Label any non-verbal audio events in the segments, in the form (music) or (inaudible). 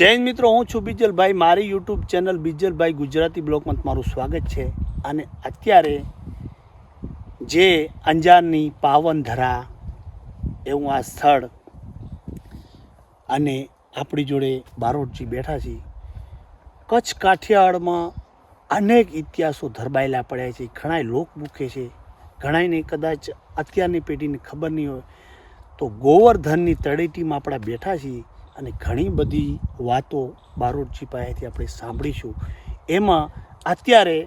જૈન મિત્રો, હું છું બીજલભાઈ. મારી યુટ્યુબ ચેનલ બીજલભાઈ ગુજરાતી બ્લોકમાં તમારું સ્વાગત છે. અને અત્યારે જે અંજારની પાવનધરા એવું આ સ્થળ અને આપણી જોડે બારોટજી બેઠા છીએ કચ્છ કાઠિયાવાડમાં અનેક ઇતિહાસો ધરબાયેલા પડ્યા છે. ઘણાય લોક મૂકે છે. ઘણાયને કદાચ અત્યારની પેઢીને ખબર નહીં હોય. તો ગોવર્ધનની તળેટીમાં આપણા બેઠા છીએ. અને ઘણી બધી વાતો બારોટજી પાસેથી આપણે સાંભળીશું. એમાં અત્યારે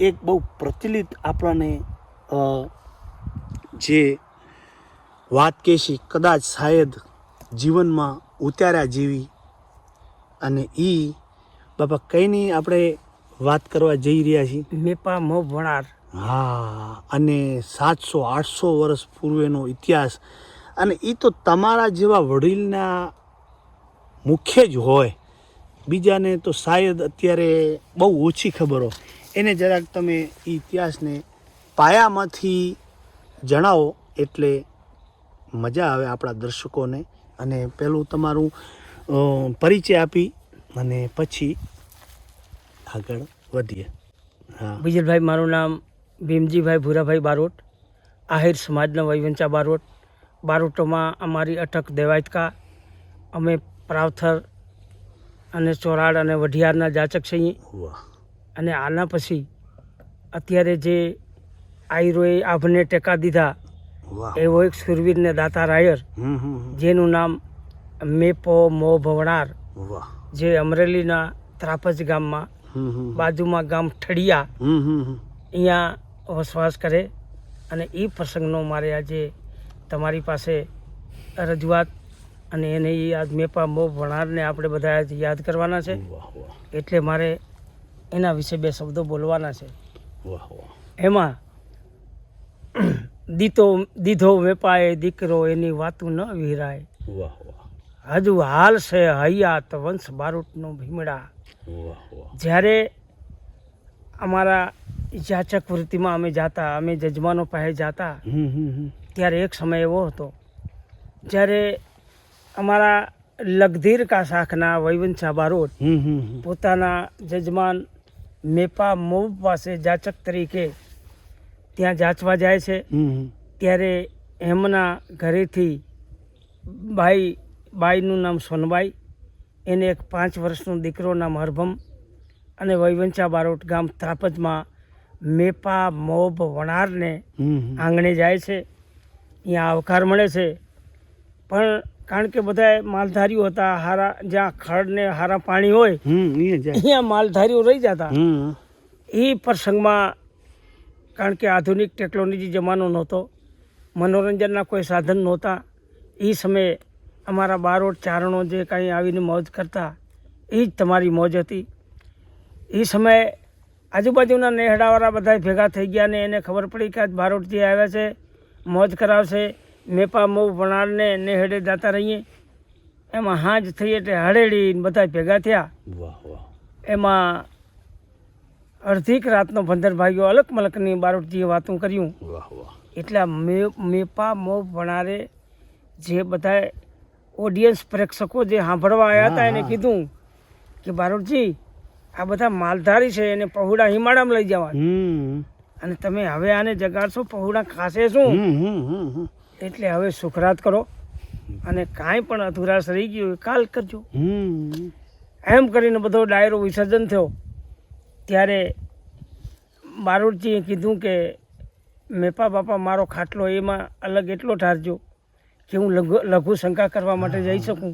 એક બહુ પ્રચલિત આપણને જે વાત કહેશી કદાચ શાયદ જીવનમાં ઉતાર્યા જેવી અને એ બાપા કંઈની આપણે વાત કરવા જઈ રહ્યા છીએ? મેપા મો ભણાર હા અને સાતસો આઠસો વર્ષ પૂર્વેનો ઇતિહાસ. અને એ તો તમારા જેવા વડીલના મુખ્ય જ હોય. બીજાને તો શાયદ અત્યારે બહુ ઓછી ખબર. એને જરાક તમે ઇતિહાસને પાયામાંથી જણાવો એટલે મજા આવે આપણા દર્શકોને. અને પહેલું તમારું પરિચય આપી અને પછી આગળ વધીએ. હા. બીજલભાઈ મારું નામ ભીમજીભાઈ ભૂરાભાઈ બારોટ, આહિર સમાજના વૈવંચા બારોટ. બારોટોમાં અમારી અટક દેવાયતકા અમે પ્રાવથર અને ચોરાડ અને વઢિયારના જાચક છીએ અને આના પછી અત્યારે જે આયરોએ આભને ટેકા દીધા એવો એક સુરવીરને દાતા રાયર. જેનું નામ મેપો મો ભવણાર જે અમરેલીના ત્રાપજ ગામમાં બાજુમાં ગામ ઠડિયા. અહીંયા વસવાસ કરે. અને એ પ્રસંગનો મારે આજે તમારી પાસે રજૂઆત અને એને યાદ મેપા મો ભણારને આપણે બધા આજે યાદ કરવાના છે. એટલે મારે એના વિશે બે શબ્દો બોલવાના છે. એમાં (clears throat) દીતો દીધો વેપાય દીકરો એની વાતું ન વિહરાય. વાહ વાહ. હજુ હાલ છે હૈયાત વંશ બારૂટનો ભીમડા. જ્યારે અમારા જાચક વૃત્તિમાં અમે જાતા અમે જજમાનો પાસે જાતા. ત્યારે એક સમય એવો હતો જ્યારે અમારા લગધીર કા શાખના વૈવંશા બારોટ. પોતાના જજમાન મેપા મોબ પાસે જાચક તરીકે ત્યાં જાચવા જાય છે. ત્યારે એમના ઘરેથી બાઈ બાઈનું નામ સોનબાઈ એને એક પાંચ વર્ષનો દીકરો નામ હરભમ અને વૈવંચા બારોટ ગામ ત્રાપજમાં મેપા મોબ વણારને. આંગણે જાય છે અહીંયા આવકાર મળે છે પણ કારણ કે બધા માલધારીઓ હતા હારા જ્યાં ખડ ને હારા પાણી હોય અહીંયા માલધારીઓ રહી જતા. એ પ્રસંગમાં કારણ કે આધુનિક ટેકનોલોજી જમાનો નહોતો મનોરંજનના કોઈ સાધન નહોતા એ સમયે અમારા બારોટ ચારણો જે કાંઈ આવીને મોજ કરતા એ જ તમારી મોજ હતી. એ સમયે આજુબાજુના નેહડાવાળા બધા ભેગા થઈ ગયા ને એને ખબર પડી કે આજ બારોટજી આવ્યા છે મોજ કરાવશે મેપા મઉ ભણારને નેહડે જાતા રહીએ. એમાં હાજ થઈ એટલે હળેડી બધા ભેગા થયા. વાહ વાહ. એમાં અડધીક રાતનો ભંદર ભાગ્યો અલગ મલકની બારોટજીએ વાતું કર્યું. વાહ વાહ. એટલે મે મેપા મો ભણારે જે બધા ઓડિયન્સ પ્રેક્ષકો જે સાંભળવા આવ્યા હતા એને કીધું કે બારોટજી આ બધા માલધારી છે એને પહોળા હિમાળામાં લઈ જવા અને તમે હવે આને જગાડશો પહોળા ખાશે શું. એટલે હવે સુખરાત કરો અને કાંઈ પણ અધુરાશ રહી ગયું હોય કાલ કરજો. એમ કરીને બધો ડાયરો વિસર્જન થયો. ત્યારે બારોટજીએ કીધું કે મેપા બાપા મારો ખાટલો એમાં અલગ એટલો ઠારજો કે હું લઘુ લઘુ શંકા કરવા માટે જઈ શકું.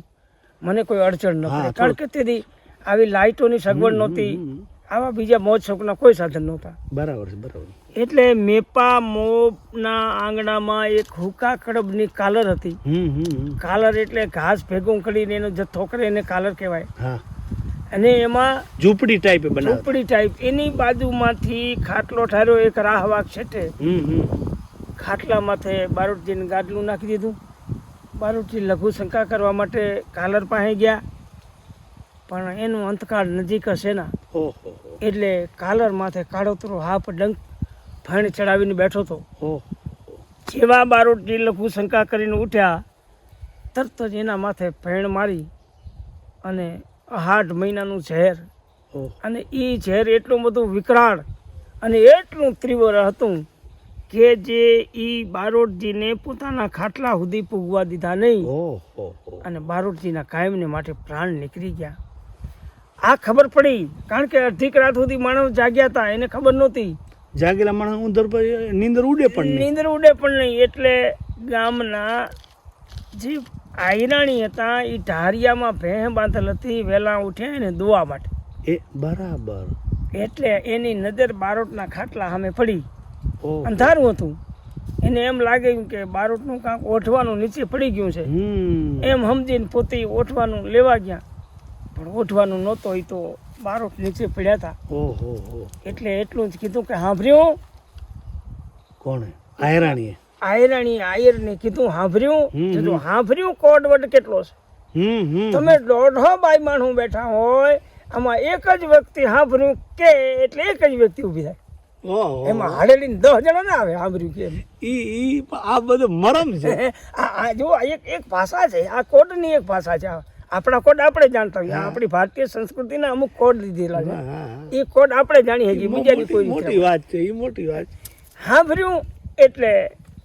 મને કોઈ અડચણ ન પડે. કારણ કે તેથી આવી લાઇટોની સગવડ નહોતી. આવા બીજા મોજ શોખના કોઈ સાધન નહોતા. બરાબર છે બરાબર. એટલે મેપા મોપના આંગણામાં એક હુકા કડબની કાલર હતી. કાલર એટલે ઘાસ ભેગું કરીને એનો જથ્થો કરે એને કાલર કહેવાય. હા. અને એમાં ઝૂંપડી ટાઈપ બનાવે. ઝૂંપડી ટાઈપ એની બાજુમાંથી ખાટલો ઠાર્યો એક રાહવાક છેટે. ખાટલા માથે બારોટજીને ગાડલું નાખી દીધું. બારોટજી લઘુ શંકા કરવા માટે કાલર પાસે ગયા. પણ એનું અંતકાળ નજીક જ છે ને. એટલે કાલર માથે કાળોતરો હાફ ડંક ફણ ચડાવીને બેઠો હતો. જેવા બારોટજી લઘુ શંકા કરીને ઉઠ્યા તરત જ એના માથે ફેણ મારી અને આઠ મહિનાનું ઝેર. અને એ ઝેર એટલું બધું વિકરાળ અને એટલું તીવ્ર હતું કે જે એ બારોટજીને પોતાના ખાટલા સુધી પૂગવા દીધા નહીં. અને બારોટજીના કાયમને માટે પ્રાણ નીકળી ગયા. આ ખબર પડી કારણ કે અડધીક રાત સુધી માણસ જાગ્યા હતા એને ખબર નહોતી. જાગેલા માણસ ઉંદર પર નીંદર ઉડે પણ નીંદર ઉડે પણ નહીં એટલે ગામના જે આયરાણી હતા એ ઢારિયામાં ભેં બાંધેલ હતી વહેલા ઉઠ્યા ને દોવા માટે. એ બરાબર. એટલે એની નજર બારોટના ખાટલા સામે પડી. અંધારું હતું. એને એમ લાગ્યું કે બારોટનું કાંક ઓઠવાનું નીચે પડી ગયું છે. એમ સમજીને પોતે ઓઠવાનું લેવા ગયા. પણ ઓઠવાનું નહોતો એ તો બારો નીચે પડ્યા હતા. ઓહ હો. હો એટલે એટલું જ કીધું કે સાંભળ્યું કોણે? આયરાણીએ? આયરાણી આયરને કીધું સાંભળ્યું કીધું. સાંભળ્યું કોડવડ કેટલો છે? તમે દોઢો બાઈ માણું બેઠા હોય આમાં એક જ વ્યક્તિ સાંભળ્યું કે એટલે એક જ વ્યક્તિ ઊભી થાય. એમાં હાડેલી દસ જણા ના આવે સાંભળ્યું કે ઈ ઈ આ બધું મરમ છે. (laughs) આ આ જો એક એક ભાષા છે આ કોડની એક ભાષા છે આ આપણા કોડ આપણે જાણતા હોઈએ. આપણી ભારતીય સંસ્કૃતિના અમુક કોડ લીધેલા છે. એ કોડ આપણે જાણીએ છીએ. બીજાની કોઈ મોટી વાત છે એ મોટી વાત હા ભર્યું એટલે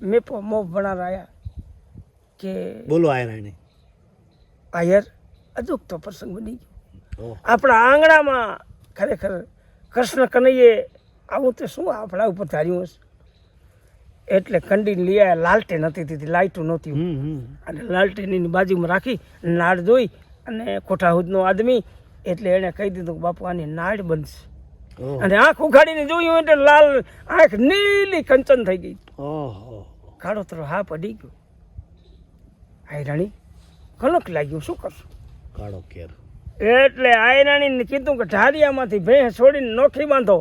મેપો મોફ ભણાર આયા કે બોલો આયરાણી. આયર અદુકતો પ્રસંગ બની ગયો. આપણા આંગણામાં ખરેખર કૃષ્ણ કનૈયે આવું તો શું આપણા ઉપર ધાર્યું હશે? એટલે કંડીને લઈ આવ્યા લાલટેન હતી તેથી લાઇટું નહોતી. હમ હમ. અને લાલટેનની બાજુમાં રાખી નાળ જોઈ અને કોઠાહુદનો આદમી એટલે એણે કહી દીધું કે બાપુ આની નાળ બનશે. અને આંખ ઉઘાડીને જોયું એટલે લાલ આંખ નીલી કંચન થઈ ગઈ. કાળોતરો હા પડી ગયો. આયરાણી કલક લાગ્યું શું કરશું? કાળો કેર. એટલે આયરાણીને કીધું કે ઢારિયામાંથી ભેંસ છોડીને નોખી બાંધો.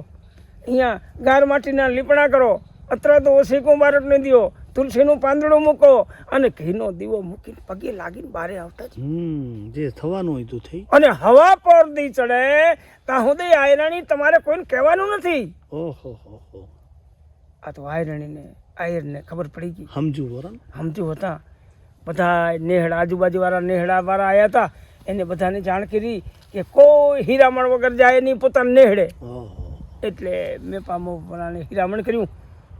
અહીંયા ગાર માટીના લીપણા કરો. અત્રા તો ઓસીકું બારટને દો તુલસીનું પાંદડું મૂકો અને ઘીનો દીવો મૂકીને પગે લાગીને બારે આવતા જ હમ જે થવાનું હોય તો થઈ. અને હવા પર દી ચડે ત્યાં સુધી આયરાણી તમારે કોઈને કહેવાનું નથી. ઓહો હો હો. આ તો આયરાણીને આયરને ખબર પડી ગઈ. સમજુ વરણ સમજુ હતા. બધા નેહડા આજુબાજુવાળા નેહડાવાળા આવ્યા હતા. એને બધાને જાણ કરી કે કોઈ હીરામણ વગર જાય નહીં પોતાને નેહડે એટલે મેં પામો હીરામણ કર્યું.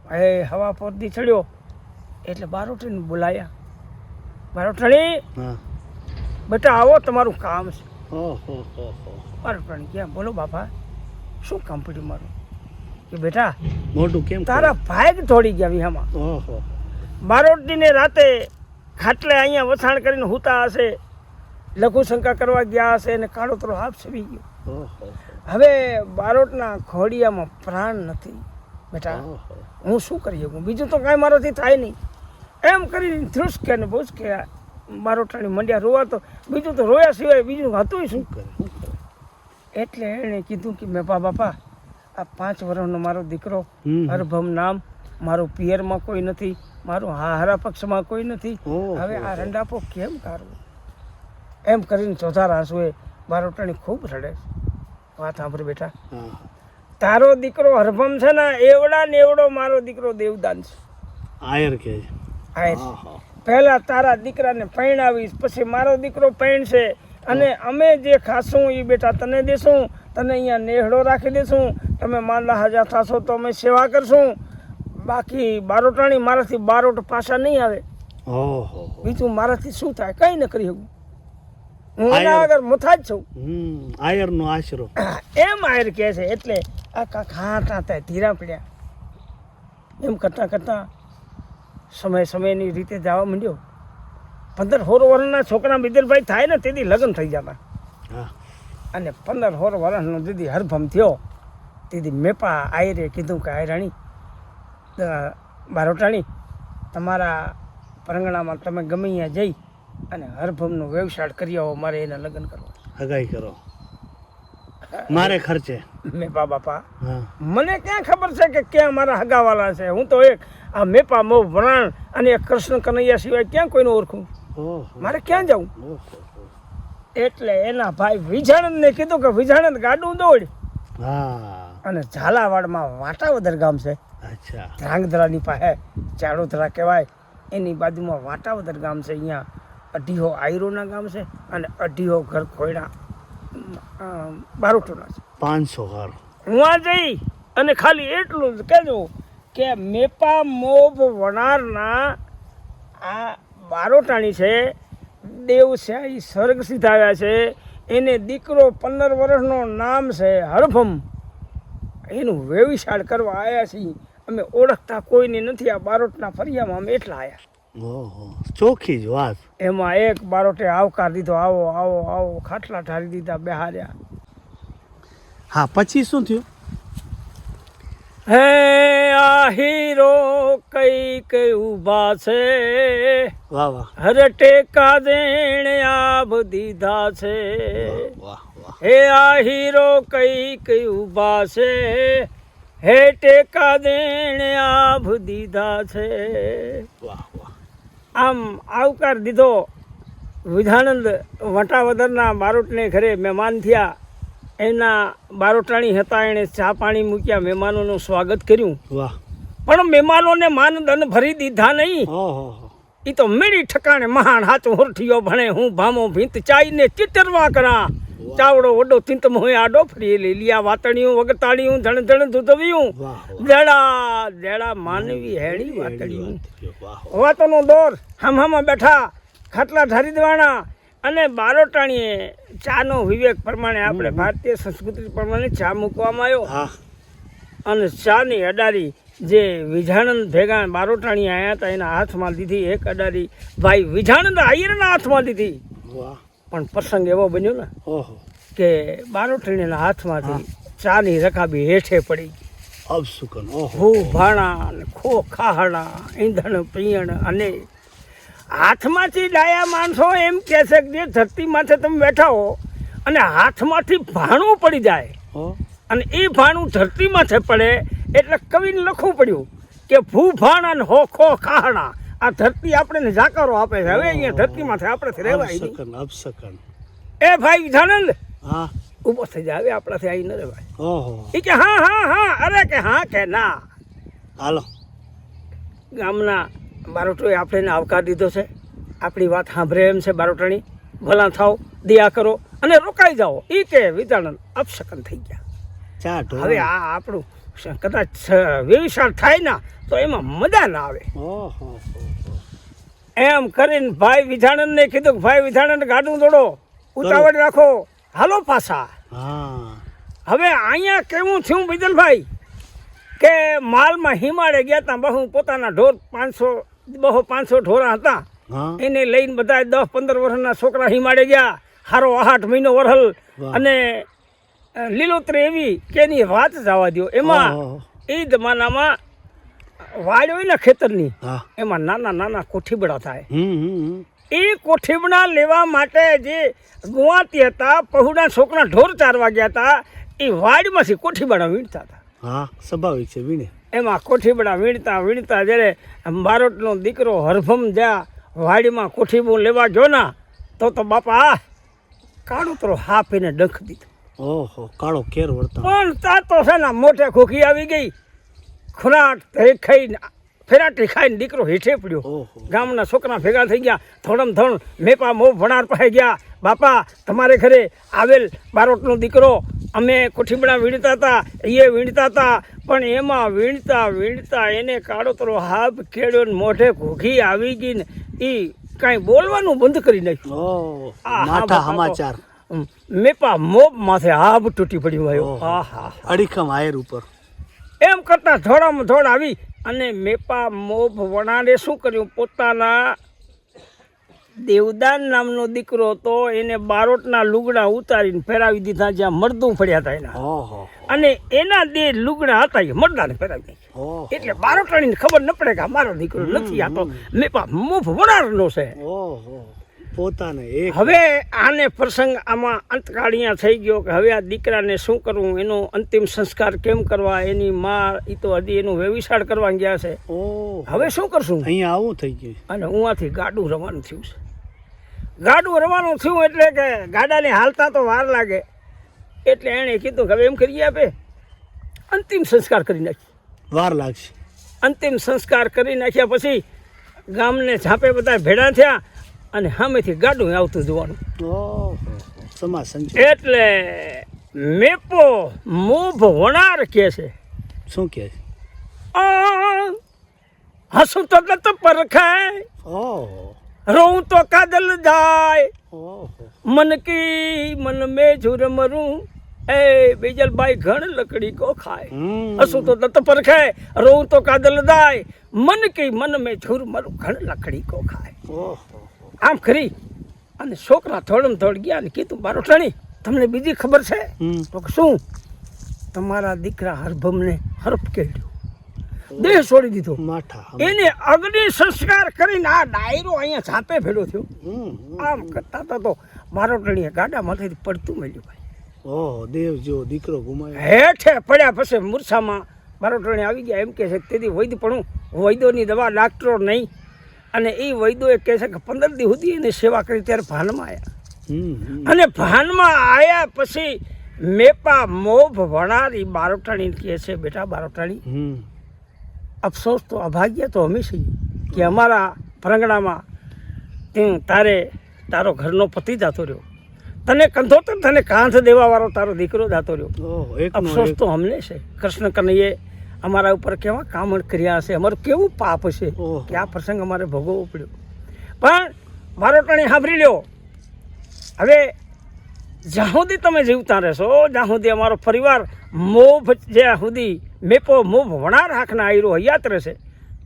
હવે હવા પોરથી ચડ્યો. એટલે બારોટણીને બોલાયા. બારોટણી હા. બેટા આવો તમારું કામ છે. બારોટણી ક્યાં? બોલો બાપા શું કામ પડ્યું મારું? કે બેટા મોટું કેમ તારા ભાઈ દોડી ગયા વિહામાં. ઓહો બારોટજીને રાતે ખાટલે અહીંયા વસાણ કરીને હુતા હશે લઘુશંકા કરવા ગયા હશે અને કાળોતરો હાફ સવી ગયો. હવે બારોટના ખોડિયામાં પ્રાણ નથી. બેટા હું શું કરી શકું? બીજું તો કાંઈ મારાથી થાય નહીં. એમ કરીને ધ્રુસકે ને મારો ટાણી મંડ્યા રોવા તો બીજું તો રોયા સિવાય બીજું હતું શું? કરે? એટલે એણે કીધું કે મેં બા બાપા આ પાંચ વર્ષનો મારો દીકરો. હરભમ નામ મારું પિયરમાં કોઈ નથી મારું હારા પક્ષમાં કોઈ નથી. હવે આ રંડાપો કેમ કાઢવો? એમ કરીને ચોથા રાસુએ બારોટાણી ખૂબ રડે વાત સાંભળ બેટા. હા. તારો દીકરો હરભમ છે ને એવડા ને એવડો મારો દીકરો દેવદાન છે. આયર કે આયર. પહેલા તારા દીકરાને પરણાવીશ પછી મારો દીકરો પરણશે અને અમે જે ખાશું એ બેટા તને દેશું તને અહીંયા નેહડો રાખી દેશું. તમે માંદા હાજા થશો તો અમે સેવા કરશું. બાકી બારોટાણી મારાથી બારોટ પાછા નહીં આવે. બીજું મારાથી શું થાય? કંઈ ન કરી શકું. હું આયર. આગળ મુથા જ છું. હમ આયરનો આશરો. એમ આયર કહે છે એટલે આ કાંક હાટા ધીરા પડ્યા. એમ કરતાં કરતાં સમય સમયની રીતે જવા માંડ્યો. પંદર સોળ વર્ષના છોકરા બિદલભાઈ થાય ને તેથી લગ્ન થઈ જતા. હા. અને પંદર સોળ વર્ષનો દીદી હરભમ થયો તેથી મેપા આયરે કીધું કે આયરાણી બારોટાણી તમારા પરંગણામાં તમે ગમે ત્યાં જઈ અને હરભમનો વ્યવસાય કરી આવો મારે એના લગ્ન કરવા. હગાઈ કરો. મારે ખર્ચે. મેપા બાપા મને ક્યાં ખબર છે કે ક્યાં મારા હગાવાલા છે? હું તો એક આ મેપા મો વરાણ અને કૃષ્ણ કનૈયા સિવાય ક્યાં કોઈને ઓળખું? મારે ક્યાં જવું? એટલે એના ભાઈ વિજાણંદને કીધું કે વિજાણંદ ગાડું દોડ. હા. અને ઝાલાવાડમાં વાટાવદર ગામ છે. ધ્રાંગધરાની પાસે ચાડોધરા કહેવાય. એની બાજુમાં વાટાવદર ગામ છે અહીંયા. અઢીહો આયરોના ગામ છે અને અઢીહો ઘર ખોયડા બારોટોના છે. પાંચસો ઘર. હું આ જઈ અને ખાલી એટલું જ કહેજો કે મેપા મોભ વણારના આ બારોટાણી છે દેવશાહી સ્વર્ગ સીધાવ્યા છે એને દીકરો પંદર વર્ષનો નામ છે હરફમ એનું વેવિશાળ કરવા આવ્યા છીએ. અમે ઓળખતા કોઈને નથી આ બારોટના ફરિયામાં અમે એટલા આવ્યા ઓહો ચોખ્ખી જ વાત. એમાં એક બારોટે આવકાર દીધો આવો આવો આવો ખાટલા ઠારી દીધા બેહાર્યા. હા પછી શું થયું? હે આ હીરો કઈ કઈ ઊભા છે. વાહ વાહ. હરે ટેકા દેણે આબ દીધા છે. વાહ વાહ. હે આ હીરો કઈ કઈ ઊભા છે. હે ટેકા દેણે આભ દીધા છે. વાહ આમ આવકાર દીધો. વિધાનંદ વટાવદરના બારોટને ઘરે મહેમાન થયા. એના બારોટાણી હતા એણે ચા પાણી મૂક્યા મહેમાનોનું સ્વાગત કર્યું. વાહ. પણ મહેમાનોને માનદંડ ભરી દીધા નહીં. એ તો મેળી ઠકાણે મહાન હાથ હોરઠિયો ભણે. હું ભામો ભીંત ચાઈને ચિતરવા કરા. ચાવડો વડો ચિંત મોય આડો ફરી લીલિયા વાતણીયું વગતાળિયું ધણ ધણ ધૂધવ્યું દેડા દેડા માનવી હેડી વાતણીયું. વાતોનો દોર હમ હમ બેઠા ખાટલા ધારી દેવાના અને બારોટાણીએ ચાનો વિવેક પ્રમાણે આપણે ભારતીય સંસ્કૃતિ પ્રમાણે ચા મૂકવામાં આવ્યો. અને ચાની અડારી જે વિજાણંદ ભેગા બારોટાણી આવ્યા હતા એના હાથમાં દીધી એક અડારી. ભાઈ વિજાણંદ આયરના હાથમાં દીધી વાહ. પણ પ્રસંગ એવો બન્યો ને ઓહો. કે બારોટાણીના હાથમાંથી ચાની રકાબી હેઠે પડી ગઈ. અબ ઓહો. ભાણા ખો ખાહણા ઈંધણ પિયણ અને હાથમાંથી ડાયા માણસો એમ કહે છે કે જે ધરતી માથે તમે બેઠા હો અને હાથમાંથી ભાણું પડી જાય. અને એ ભાણું ધરતી માથે પડે એટલે કવિને લખવું પડ્યું કે ભૂ ભાણ અને હો ખો ખાહણા આ ધરતી આપણને જાકારો આપે છે. હવે અહીંયા ધરતી માંથી આપણે રહેવાય નહીં. અપસકન એ ભાઈ વિધાનંદ હા. ઊભો થઈ જાય આપણાથી આવી ન રેવાય. ઓહો. એ કે હા હા હા. અરે કે હા કે ના. હાલો. ગામના બારોટોએ આપણે આવકાર દીધો છે. આપણી વાત સાંભળે એમ છે બારોટાણી. ભલા થાવ દયા કરો અને રોકાઈ જાઓ. એ કે વિધાનંદ અપશકન થઈ ગયા. હવે આ આપણું કદાચ વ્યવસાય થાય ના તો એમાં મજા ના આવે. એમ કરીને ભાઈ વિધાનંદને કીધું કે ભાઈ વિધાણન ગાડું દોડો ઉતાવળ રાખો. હાલો પાછા. હા. હવે અહીંયા કેવું થયું બિદલભાઈ કે માલમાં હિમાળે ગયા હતા બહુ પોતાના ઢોર પાંચસો બહુ પાંચસો ઢોરા હતા. એને લઈને બધા દસ પંદર વર્ષના છોકરા હિમાળે ગયા. હારો આઠ મહિનો વરહલ અને લીલોતરી એવી કે એની વાત જવા દો એમાં એ જમાનામાં વાડ હોય ને ખેતરની એમાં નાના નાના કોઠીબડા થાય. હમ હમ હમ. એ કોઠીબડા લેવા માટે જે ગુવાતી હતા પહુડા છોકરા ઢોર ચારવા ગયા હતા એ વાડમાંથી કોઠીબડા વીણતા હતા. હા સ્વાભાવિક છે વીણે. એમાં કોઠીબડા વીણતા વીણતા જ્યારે બારોટનો દીકરો હરભમ જ્યાં વાડીમાં કોઠીબું લેવા ગયો ના તો તો બાપા કાળુતરો હાફીને ડંખ દીધો. ઓહો કાળો કેર વળતા. પણ તા તો છે ને મોઢે ખોખી આવી ગઈ. ખુરાટ તે ખાઈને ફેરાટી ખાઈને દીકરો હેઠે પડ્યો. ગામના છોકરા ભેગા થઈ ગયા. થોડમ ધણ મેપા મો ભણાર પાસે ગયા. બાપા તમારે ઘરે આવેલ બારોટનો દીકરો. અમે કોઠીબડા વીણતા હતા એ વીણતા હતા. પણ એમાં વીણતા વીણતા એને કાળોતરો હાફ ખેડ્યો ને મોઢે ઘોઘી આવી ગઈ ને એ કાંઈ બોલવાનું બંધ કરી નાખ્યું. સમાચાર. મેપા મોબ માથે આબ તૂટી પડ્યું આવ્યો આ હા અડીખમ આયર ઉપર. એમ કરતા ધોળામાં ધોળ આવી અને મેપા મોભ વણારે શું કર્યું? પોતાના દેવદાન નામનો દીકરો હતો એને બારોટના લુગડા ઉતારીને ફેરાવી દીધા જ્યાં મરદું ફળ્યા હતા એના. અને એના બે લુગડા હતા એ મરદાને ફેરાવી દીધા એટલે બારોટાણીને ખબર ન પડે કે મારો દીકરો નથી આ તો મેપા મોભ વણારનો છે. ઓહો. પોતાને હવે આને પ્રસંગ આમાં અંતકાળિયા થઈ ગયો કે હવે આ દીકરાને શું કરવું? એનો અંતિમ સંસ્કાર કેમ કરવા? એની માં એ તો હજી એનું વેવિશાળ કરવા ગયા છે. હવે શું કરશું? અહીંયા આવું થઈ ગયું. અને હું આથી ગાડું રવાનું થયું છે. ગાડું રવાનું થયું એટલે કે ગાડાને હાલતા તો વાર લાગે. એટલે એણે કીધું કે હવે એમ કરી આપે. અંતિમ સંસ્કાર કરી નાખી વાર લાગશે. અંતિમ સંસ્કાર કરી નાખ્યા પછી ગામને ઝાંપે બધા ભેડા થયા. અને સામેથી ગાડું આવતું જોવાનું. એટલે મેપો મૂભ વણાર કે છે? શું આ હસું તો ગત પરખાય રોઉં તો કાદલ જાય. મન કી મન મેં ઝુર મરું એ બેજલભાઈ ઘણ લકડી કો ખાય. હસું તો દત્ત પરખાય રોઉં તો કાદલ દાય મન કી મન મેં ઝુર મરું ઘણ લકડી કો ખાય. ઓહો. આમ ખરી અને છોકરા થોડમ થોડ ગયા અને કીધું મારો ટણી તમને બીજી ખબર છે? તો શું? તમારા દીકરા હરભમને હરફ કેળ્યો. દેહ છોડી દીધો. માઠા એને અગ્નિ સંસ્કાર કરીને આ ડાયરો અહીંયા છાપે ભેડો થયો. આમ કરતા હતા તો મારો ટણીએ ગાડામાંથી પડતું મળ્યું ભાઈ. ઓહો દેવ જો દીકરો ગુમાયો. હેઠે પડ્યા પછી મૂર્છામાં મારો ટણી આવી ગયા એમ કે છે તેથી વૈદ પણ વૈદોની દવા ડાક્ટરો નહીં. અને એ વૈદોએ કહે છે કે પંદર દી સુધી એની સેવા કરી ત્યારે ભાનમાં આવ્યા. અને ભાનમાં આવ્યા પછી મેપા મોભ વણારી બારોટાણી કહે છે બેટા બારોટાણી હમ. અફસોસ તો અભાગ્ય તો હંમેશા કે અમારા પરંગણામાં તું તારે તારો ઘરનો પતિ જાતો રહ્યો. તને કંધોતર તને કાંધ દેવાવાળો તારો દીકરો જાતો રહ્યો. અફસોસ તો અમને છે. કૃષ્ણ કનૈયે અમારા ઉપર કેવા કામ કર્યા હશે? અમારું કેવું પાપ છે ઓહો. કે આ પ્રસંગ અમારે ભોગવવો પડ્યો. પણ બારોટાણી સાંભળી લ્યો. હવે જ્યાં સુધી તમે જીવતા રહેશો જ્યાં સુધી અમારો પરિવાર મોભ જ્યાં સુધી મેપો મોભ વણા રાખના આયરો હયાત રહેશે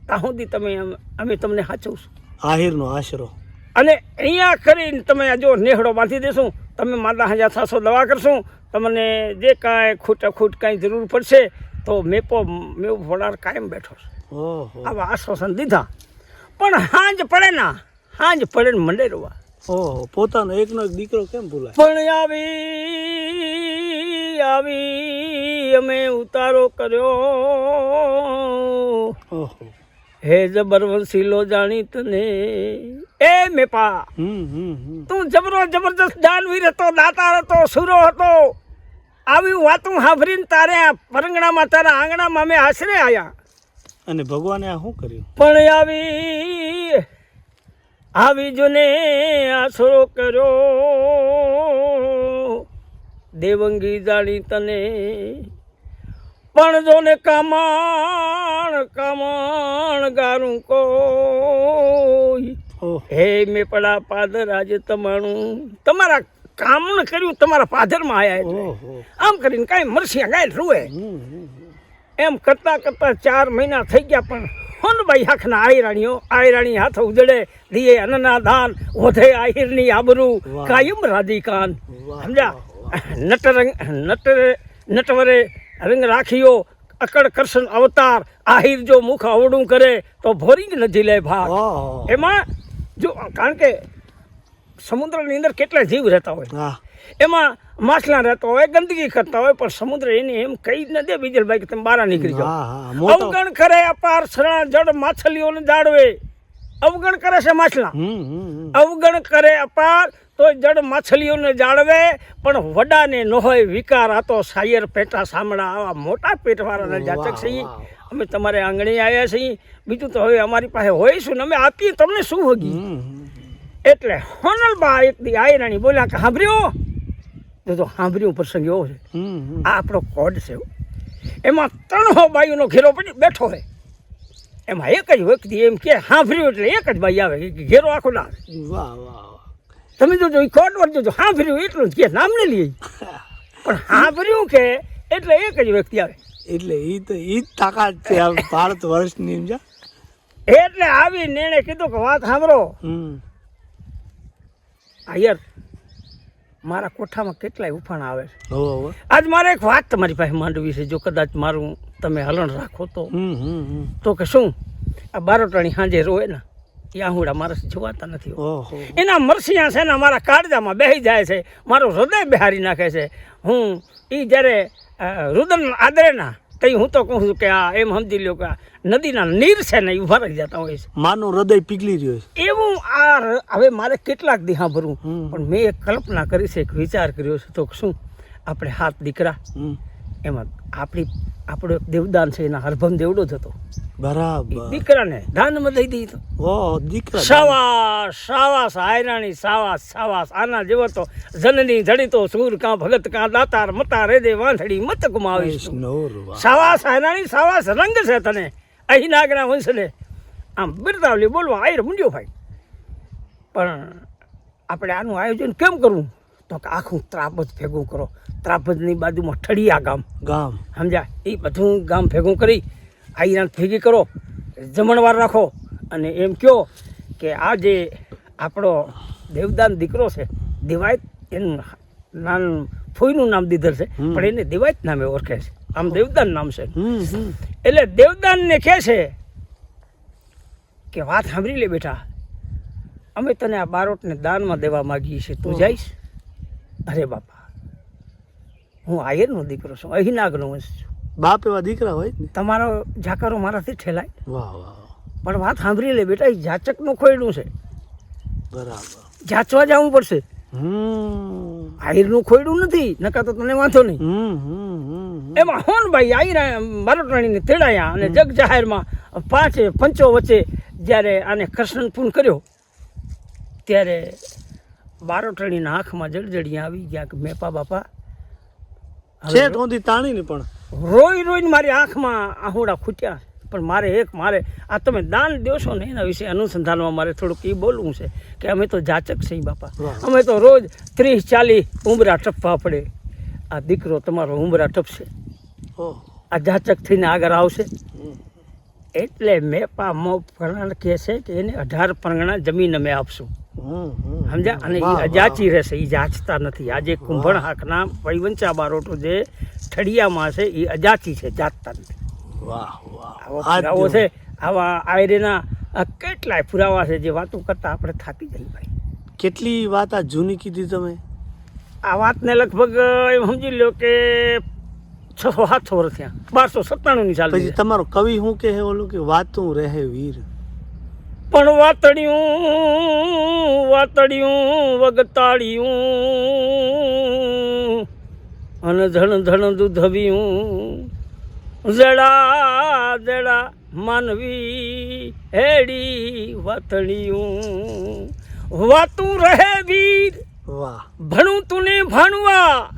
ત્યાં સુધી તમે અમે તમને સાચવશું આહિરનો આશરો. અને અહીંયા કરીને તમે આ જો નેહડો બાંધી દેશું તમે માદા હજાર સાસો દવા કરશું તમને જે કાંઈ ખૂટ ખૂટ કાંઈ જરૂર પડશે તો મેપો મેં ફોડાર કાયમ બેઠો છે. આવા આશ્વાસન દીધા. પણ હાંજ પડે ના હાંજ પડે ને મંડે રોવા. ઓહો પોતાનો એકનો એક દીકરો કેમ ભૂલાય? પણ આવી આવી અમે ઉતારો કર્યો. ઓહો. હે જબરવંશીલો જાણી તને એ મેપા તું જબરો જબરજસ્ત દાનવીર હતો દાતાર હતો સુરો હતો. આવી વાતું સાંભળીને તારે પરંગણામાં તારા આંગણામાં અમે આશરે આવ્યા અને ભગવાને આ શું કર્યું? પણ આવી આવી જોને આશરો કર્યો. દેવંગી જાણી તને. પણ જોને કમાણ કમાણ ગારું કોઈ. હે મેપડા પાદર આજે તમારું તમારા કામણ કર્યું તમારા પાધરમાં આયા એટલે. આમ કરીને કાંઈ મરસિયા ગાય રૂએ. એમ કરતા કરતા ચાર મહિના થઈ ગયા પણ હોનભાઈ હાખના આયરાણીઓ આયરાણી હાથ ઉજળે દિયે અનના દાન વધે આહિરની આબરૂ. કાયમ રાધિકાન. સમજા નટરંગ નટરે નટવરે રંગ રાખ્યો અકડ કરશન અવતાર આહિર જો મુખ અવડું કરે તો ભોરી જ નથી લે ભાગ. એમાં જો કારણ કે સમુદ્રની અંદર કેટલા જીવ રહેતા હોય. એમાં માછલા રહેતા હોય ગંદકી કરતા હોય પણ સમુદ્ર એને એમ કહી જ ન દે બીજલભાઈ કે તમે બહાર નીકળી જાઓ. અવગણ કરે અપાર સણા જડ માછલીઓને જાળવે. અવગણ કરે છે માછલા. અવગણ કરે અપાર તો જડ માછલીઓને જાળવે પણ વડાને ન હોય વિકાર આ તો સાયર પેટા સામડા આવા મોટા પેટવાળાના જાતક છે અમે તમારે આંગણે આવ્યા છીએ. બીજું તો હવે અમારી પાસે હોય શું અમે આપીએ તમને શું હોગી. એટલે હોનલબા એક દી આયરાણી બોલ્યા કે સાંભળ્યો તો તો સાંભળ્યું પ્રસંગ એવો છે. આ આપણો કોડ છે એમાં ત્રણ બાઈઓનો ઘેરો પડી બેઠો હોય એમાં એક જ વ્યક્તિ એમ કે સાંભળ્યું એટલે એક જ બાઈ આવે કે ઘેરો આખો ના આવે. વાહ વાહ. તમે જોજો એ કોડ વર્જો તો સાંભળ્યું એટલું જ કે નામ ને લઈએ (laughs) પણ સાંભળ્યું કે એટલે એક જ વ્યક્તિ આવે. એટલે એ તો એ જ તાકાત છે ભારત વર્ષની એટલે આવી નેણે કીધું કે વાત સાંભળો. હમ યાર મારા કોઠામાં કેટલાય ઉફાણ આવે છે. આજ મારે એક વાત તમારી પાસે માંડવી છે. જો કદાચ મારું તમે હલણ રાખો તો. તો કે શું? આ બારોટાણી સાંજે રોય ને એ આહુડા માણસ જોવાતા નથી ઓહો. એના મરસિયા છે ને મારા કાળજામાં બેહી જાય છે. મારું હૃદય બિહારી નાખે છે. હું એ જ્યારે રુદન આદરે તઈ હું તો કહું છું કે આ એમ સમજી લ્યો કે આ નદીના નીર છે ને એ ભરાઈ જતા હોય છે. માનું હૃદય પીગળી રહ્યું છે. એવું આ હવે મારે કેટલાક દી ભરવું. પણ મેં એક કલ્પના કરી છે એક વિચાર કર્યો છે. તો શું? આપણે હાથ દીકરા. એમાં આપણી આપણો દેવદાન છે એના હરભમ દેવડો જ હતો. બરાબર. દીકરાને દાનમાં દઈ દીધો. ઓ દીકરા સાવાસ સાવાસ હાયરાણી સાવાસ સાવાસ આના જેવો તો જનની જડિતો સૂર કા ભગત કા દાતાર મતા રે દે વાંધડી મત ગુમાવી. સાવાસ હાયરાણી સાવાસ રંગ છે તને. અહીં નાગના વંશને. આમ બિરદાવલી બોલવા આયર મૂંડ્યો ભાઈ. પણ આપણે આનું આયોજન કેમ કરવું? તો કે આખું ત્રાપ જ ભેગું કરો. ત્રાપજની બાજુમાં ઠળિયા ગામ. ગામ. સમજ્યા? એ બધું ગામ ભેગું કરી આઈના ભેગી કરો જમણવાર રાખો. અને એમ કહો કે આ જે આપણો દેવદાન દીકરો છે દિવાયત એનું નાન ફોઈનું નામ દીધેલ છે પણ એને દિવાયત નામે ઓળખે છે. આમ દેવદાન નામ છે. એટલે દેવદાનને કહે છે કે વાત સાંભળી લે બેટા. અમે તને આ બારોટને દાનમાં દેવા માગીએ છીએ. તું. જઈશ? અરે બાપા. હું આયરનો દીકરો છું અહીનાગનો વંશ છું. બાપ એવા દીકરા હોય ને? તમારો જાકારો મારાથી ઠેલાય. વાહ વાહ પણ વાત સાંભળી લે બેટા એ જાચકનું ખોયડું છે. બરાબર. જાચવા જવું પડશે. આહિરનું ખોયડું નથી નકા તો તને વાંધો નહીં. એમાં હોન ભાઈ આહિર બારોટણીને તેડાયા અને જગ જાહેરમાં પાંચે પંચો વચ્ચે જ્યારે આને કૃષ્ણ પૂન કર્યો ત્યારે બારોટણીના આંખમાં જળજડિયા આવી ગયા કે મેપા બાપા હવે છેક તાણી તાણીને પણ. રોઈ રોઈને મારી આંખમાં આહુડા ખૂટ્યા. પણ મારે એક મારે આ તમે દાન દેશો ને એના વિશે અનુસંધાનમાં મારે થોડુંક એ બોલવું છે કે અમે તો જાચક છીએ બાપા. અમે તો રોજ ત્રીસ ચાલીસ ઉંબરા ટપવા પડે. આ દીકરો તમારો ઉંબરા ટપશે આ જાચક થઈને આગળ આવશે. એટલે એટલે મેપા મો પરગણા કહે છે કે એને અઢાર પરગણા જમીન અમે આપશું. સમજ્યા? અને એ અજાચી રહેશે એ જાચતા નથી. આજે કુંભણ હાકના પૈવંચા બારોટો જે ઠડિયામાં છે એ અજાચી છે જાચતા નથી. છે આવા આયરેના કેટલાય પુરાવા છે જે વાતો કરતા આપણે થાકી જઈએ ભાઈ. કેટલી વાત આ જૂની કીધી તમે? આ વાતને લગભગ એમ સમજી લો કે છસો સાતસો વર્ષ થયા. બારસો સત્તાણું ની ચાલ પછી તમારો કવિ હું કહે ઓલું કે વાતું રહે વીર. પણ વાતડિયું વાતડિયું વગતાળિયું અને ધણ ધણ દૂધવ્યું. જડા જડા માનવી હેડી વાતણિયું વાતું રહે વીર વાહ. ભણું તુને ભણવા.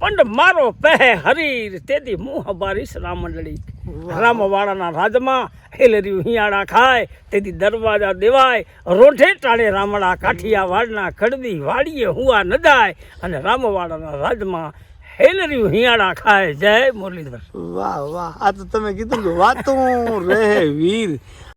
પણ મારો પહે હરીર તેથી મુહ બારીશ રામંડળી. રામવાળાના રાજમાં હેલરી હિયાળા ખાય, તેથી દરવાજા દેવાય, રોઢે ટાળે રામડા કાઠિયા વાડના કડદી વાડીએ હુવા નદાય, અને રામવાળાના રાજમાં હેલરી હિયાળા ખાય. જય મુરલીધર. વાહ વાહ. આ તો તમે કીધું કે વાતો રહે વીર.